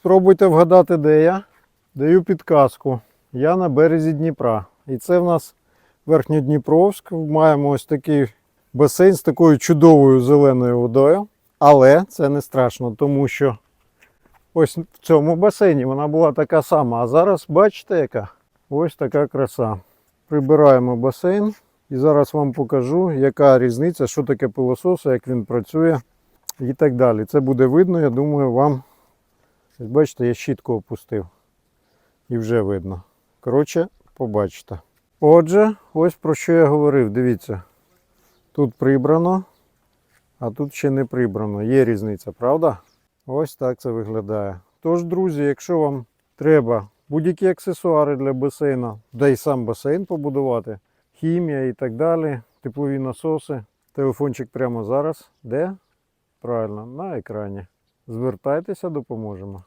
Спробуйте вгадати, де я. Даю підказку. Я на березі Дніпра. І це в нас Верхньодніпровськ. Маємо ось такий басейн з такою чудовою зеленою водою. Але це не страшно, тому що ось в цьому басейні вона була така сама. А зараз бачите, яка? Ось така краса. Прибираємо басейн і зараз вам покажу, яка різниця, що таке пилосос, як він працює і так далі. Це буде видно, я думаю, вам. Ось Бачите, я щітку опустив. І вже видно. Коротше, побачите. Отже, ось про що я говорив. Дивіться. Тут прибрано, а тут ще не прибрано. Є різниця, правда? Ось так це виглядає. Тож, друзі, якщо вам треба будь-які аксесуари для басейну, да й сам басейн побудувати, хімія і так далі, теплові насоси, телефончик прямо зараз. Де? Правильно, на екрані. Звертайтеся, допоможемо.